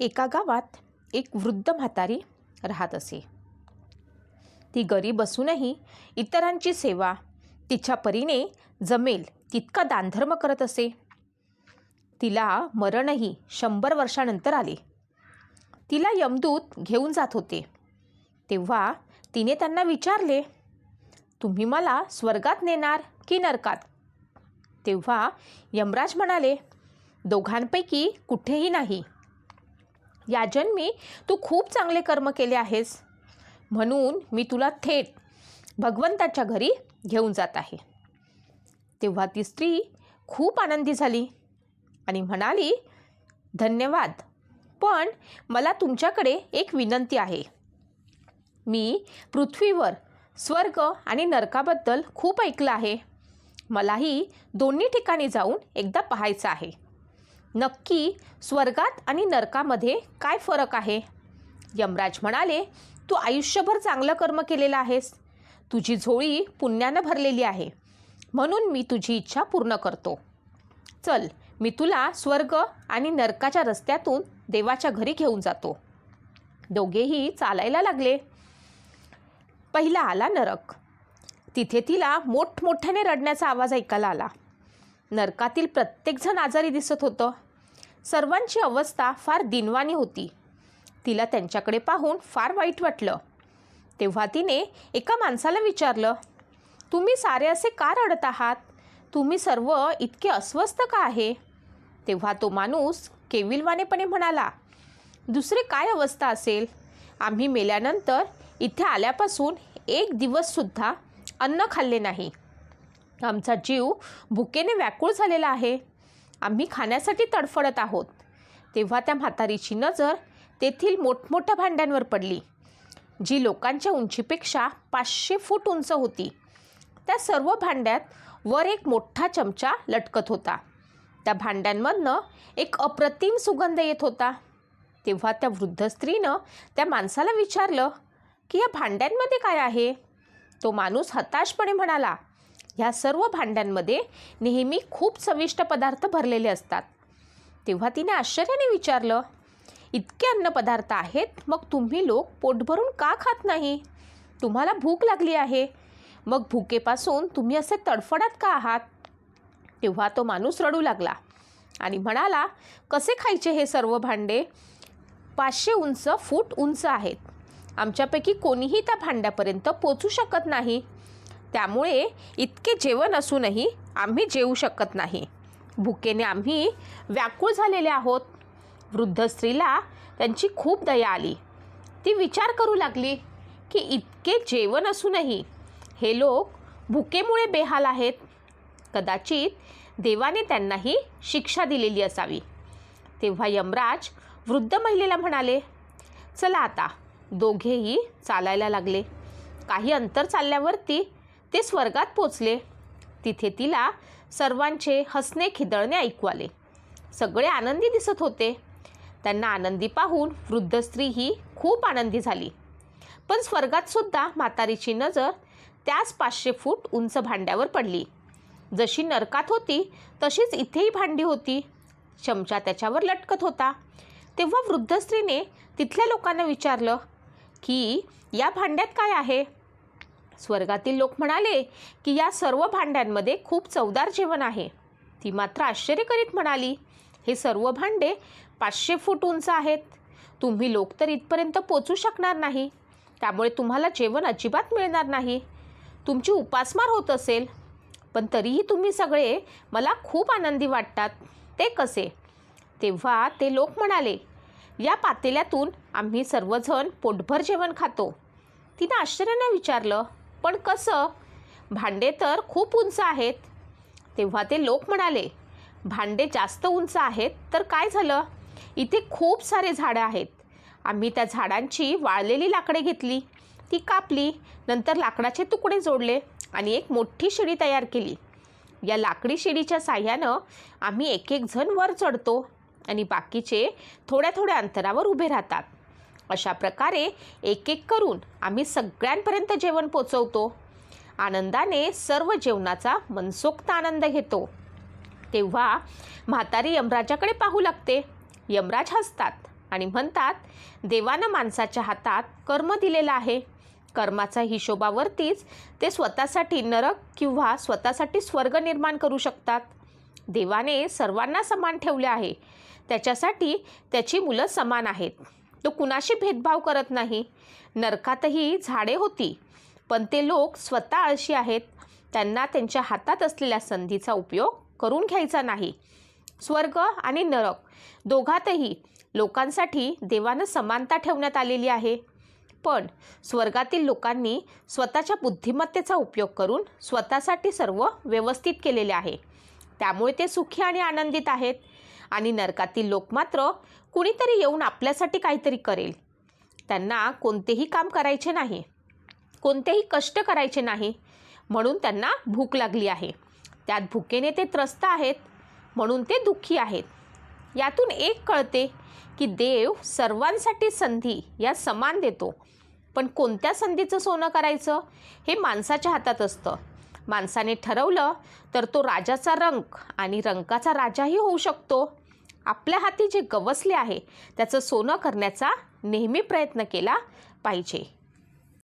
एका गावात एक वृद्ध म्हातारी राहत असे. ती गरीब असूनही इतरांची सेवा तिच्या परीने जमेल तितका दानधर्म करत असे. तिला मरणही शंभर वर्षानंतर आले. तिला यमदूत घेऊन जात होते. तेव्हा तिने त्यांना विचारले तुम्ही मला स्वर्गात नेणार की नरकात? तेव्हा यमराज म्हणाले दोघांपैकी कुठेही नाही. या जन्मी तू खूप चांगले कर्म केले आहेस. म्हणून मी तुला थेट भगवंताच्या घरी घेऊन जात आहे. तेव्हा ती स्त्री खूप आनंदी झाली आणि म्हणाली धन्यवाद पण मला तुमच्याकडे एक विनंती आहे. मी पृथ्वीवर स्वर्ग आणि नरकाबद्दल खूप ऐकलं आहे. मलाही दोन्ही ठिकाणी जाऊन एकदा पाहायचं आहे. नक्की स्वर्गात आणि नरकामध्ये काय फरक आहे? यमराज म्हणाले तू आयुष्यभर चांगलं कर्म केलेलं आहेस. तुझी झोळी पुण्यानं भरलेली आहे. म्हणून मी तुझी इच्छा पूर्ण करतो. चल मी तुला स्वर्ग आणि नरकाच्या रस्त्यातून देवाच्या घरी घेऊन जातो. दोघेही चालायला लागले. पहिला आला नरक. तिथे तिला मोठमोठ्याने रडण्याचा आवाज ऐकायला आला. नरकातील प्रत्येकजण आजारी दिसत होतं. सर्वांची अवस्था फार दिनवानी होती. तिला त्यांच्याकडे पाहून फार वाईट वाटलं. तेव्हा तिने एका माणसाला विचारलं तुम्ही सारे असे का रडत आहात? तुम्ही सर्व इतके अस्वस्थ का आहे? तेव्हा तो माणूस केविलवानेपणे म्हणाला दुसरी काय अवस्था असेल? आम्ही मेल्यानंतर इथे आल्यापासून एक दिवससुद्धा अन्न खाल्ले नाही. आमचा जीव भुकेने व्याकुळ झालेला आहे. आम्ही खाण्यासाठी तडफडत आहोत. तेव्हा त्या म्हातारीची नजर तेथील मोठमोठ्या भांड्यांवर पडली जी लोकांच्या उंचीपेक्षा पाचशे फूट उंच होती. त्या सर्व भांड्यात वर एक मोठा चमचा लटकत होता. त्या भांड्यांमधनं एक अप्रतिम सुगंध येत होता. तेव्हा त्या वृद्ध स्त्रीनं त्या माणसाला विचारलं की या भांड्यांमध्ये काय आहे? तो माणूस हताशपणे म्हणाला ह्या सर्व भांड्यांमध्ये नेहमी खूप चविष्ट पदार्थ भरलेले असतात. तेव्हा तिने आश्चर्याने विचारलं इतके अन्नपदार्थ आहेत मग तुम्ही लोक पोटभरून का खात नाही? तुम्हाला भूक लागली आहे. मग भुकेपासून तुम्ही असे तडफडत का आहात? तेव्हा तो माणूस रडू लागला आणि म्हणाला कसे खायचे हे सर्व भांडे? पाचशे उंच फूट उंच आहेत. आमच्यापैकी कोणीही त्या भांड्यापर्यंत पोचू शकत नाही. त्यामुळे इतके जेवण असूनही आम्ही जेवू शकत नाही. भुकेने आम्ही व्याकुळ झालेले आहोत. वृद्ध स्त्रीला त्यांची खूप दया आली. ती विचार करू लागली की इतके जेवण असूनही हे लोक भुकेमुळे बेहाल आहेत. कदाचित देवाने त्यांनाही शिक्षा दिलेली असावी. तेव्हा यमराज वृद्ध महिलेला म्हणाले चला आता. दोघेही चालायला लागले. काही अंतर चालल्यावरती ते स्वर्गात पोचले. तिथे तिला सर्वांचे हसणे खिदळणे ऐकू आले. सगळे आनंदी दिसत होते. त्यांना आनंदी पाहून वृद्ध स्त्री ही खूप आनंदी झाली. पण स्वर्गातसुद्धा म्हातारीची नजर त्याच पाचशे फूट उंच भांड्यावर पडली. जशी नरकात होती तशीच इथेही भांडी होती. चमचा त्याच्यावर लटकत होता. तेव्हा वृद्ध स्त्रीने तिथल्या लोकांना विचारलं की या भांड्यात काय आहे? स्वर्गातील लोक म्हणाले की या सर्व भांड्यांमध्ये खूप चवदार जेवण आहे. ती मात्र आश्चर्य करीत म्हणाली हे सर्व भांडे पाचशे फूट उंच आहेत. तुम्ही लोक तर इथपर्यंत पोचू शकणार नाही. त्यामुळे तुम्हाला जेवण अजिबात मिळणार नाही. तुमची उपासमार होत असेल. पण तरीही तुम्ही सगळे मला खूप आनंदी वाटतात. ते कसे? तेव्हा ते लोक म्हणाले या पातेल्यातून आम्ही सर्वजण पोटभर जेवण खातो. तिनं आश्चर्यानं विचारलं पण कसं? भांडे तर खूप उंच आहेत. तेव्हा ते लोक म्हणाले भांडे जास्त उंच आहेत तर काय झालं? इथे खूप सारे झाडं आहेत. आम्ही त्या झाडांची वाळलेली लाकडे घेतली. ती कापली. नंतर लाकडाचे तुकडे जोडले आणि एक मोठी शिडी तयार केली. या लाकडी शिडीच्या साह्यानं आम्ही एक एक जण वर चढतो आणि बाकीचे थोड्या थोड्या अंतरावर उभे राहतात. अशा प्रकारे एक एक करून आम्ही सगळ्यांपर्यंत जेवण पोचवतो. आनंदाने सर्व जेवणाचा मनसोक्त आनंद घेतो. तेव्हा म्हातारी यमराजाकडे पाहू लागते. यमराज हसतात आणि म्हणतात देवानं माणसाच्या हातात कर्म दिलेलं आहे. कर्माच्या हिशोबावरतीच ते स्वतःसाठी नरक किंवा स्वतःसाठी स्वर्ग निर्माण करू शकतात. देवाने सर्वांना समान ठेवले आहे. त्याच्यासाठी त्याची मुलं समान आहेत. तो कुणाशी भेदभाव करत नाही. नरकातही झाडे होती पण ते लोक स्वतः आळशी आहेत. त्यांना त्यांच्या हातात असलेल्या संधीचा उपयोग करून घ्यायचा नाही. स्वर्ग आणि नरक दोघातही लोकांसाठी देवानं समानता ठेवण्यात आलेली आहे. पण स्वर्गातील लोकांनी स्वतःच्या बुद्धिमत्तेचा उपयोग करून स्वतःसाठी सर्व व्यवस्थित केलेले आहे. त्यामुळे ते सुखी आणि आनंदित आहेत. आणि नरकातील लोक मात्र कुणीतरी येऊन आपल्यासाठी काहीतरी करेल. त्यांना कोणतेही काम करायचे नाही. कोणतेही कष्ट करायचे नाही. म्हणून त्यांना भूक लागली आहे. त्यात भुकेने ते त्रस्त आहेत. म्हणून ते दुःखी आहेत. यातून एक कळते की देव सर्वांसाठी संधी या समान देतो. पण कोणत्या संधीचं सोनं करायचं? हे माणसाच्या हातात असतं. माणसाने ठरवलं तर तो राजाचा रंक आणि रंकाचा राजाही होऊ शकतो. आपल्या हाती जे गवसले आहे त्याचं सोनं करण्याचा नेहमी प्रयत्न केला पाहिजे.